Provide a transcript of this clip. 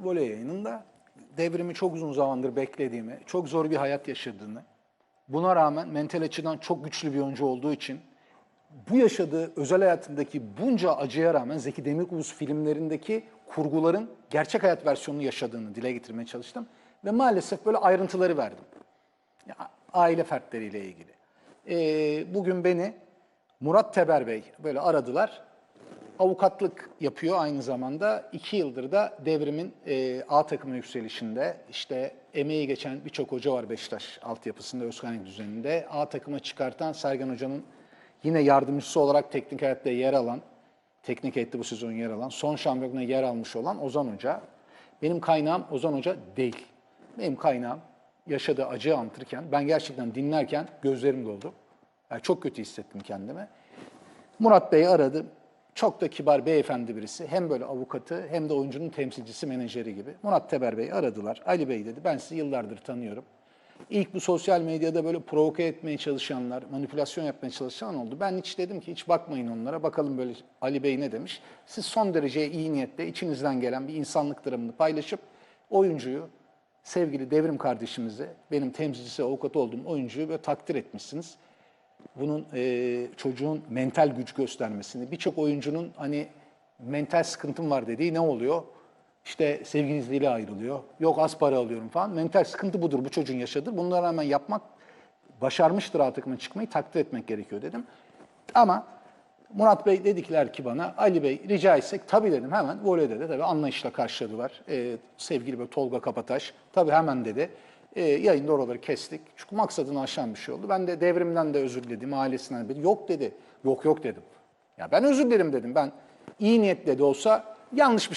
voley yayınında devrimi çok uzun zamandır beklediğimi, çok zor bir hayat yaşadığını, buna rağmen mental açıdan çok güçlü bir oyuncu olduğu için bu yaşadığı özel hayatındaki bunca acıya rağmen Zeki Demirkubuz filmlerindeki kurguların gerçek hayat versiyonunu yaşadığını dile getirmeye çalıştım. Ve maalesef böyle ayrıntıları verdim. Ya, aile fertleriyle ilgili. Ee, bugün beni Murat Teber Bey böyle aradılar. Avukatlık yapıyor aynı zamanda. İki yıldır da devrimin e, A takımı yükselişinde işte emeği geçen birçok hoca var Beşiktaş altyapısında, Özkanek düzeninde. A takıma çıkartan Sergen Hoca'nın yine yardımcısı olarak teknik hayatta yer alan, teknik heyette bu sezon yer alan, son şampiyonluğuna yer almış olan Ozan Hoca. Benim kaynağım Ozan Hoca değil. Benim kaynağım yaşadığı acıyı anlatırken, ben gerçekten dinlerken gözlerim doldu. Yani çok kötü hissettim kendimi. Murat Bey'i aradım. Çok da kibar beyefendi birisi. Hem böyle avukatı hem de oyuncunun temsilcisi, menajeri gibi. Murat Teber Bey'i aradılar. Ali Bey dedi, ben sizi yıllardır tanıyorum. İlk bu sosyal medyada böyle provoke etmeye çalışanlar, manipülasyon yapmaya çalışan oldu. Ben hiç dedim ki hiç bakmayın onlara. Bakalım böyle Ali Bey ne demiş. Siz son derece iyi niyetle içinizden gelen bir insanlık dramını paylaşıp oyuncuyu, sevgili devrim kardeşimizi, benim temsilcisi, avukat olduğum oyuncuyu böyle takdir etmişsiniz bunun e, çocuğun mental güç göstermesini, birçok oyuncunun hani mental sıkıntım var dediği ne oluyor? İşte sevgilisiyle ayrılıyor, yok az para alıyorum falan. Mental sıkıntı budur, bu çocuğun yaşadığı. Bunlara rağmen yapmak, başarmıştır A takımına çıkmayı takdir etmek gerekiyor dedim. Ama Murat Bey dediler ki bana, Ali Bey rica etsek, tabii dedim hemen voleyde de tabii anlayışla karşıladılar. Ee, sevgili böyle Tolga Kapataş, tabii hemen dedi. Ee, yayında oraları kestik. Çünkü maksadını aşan bir şey oldu. Ben de devrimden de özür diledim, ailesinden de. Yok dedi, yok yok dedim. Ya ben özür dilerim dedim. Ben iyi niyetle de olsa yanlış bir şey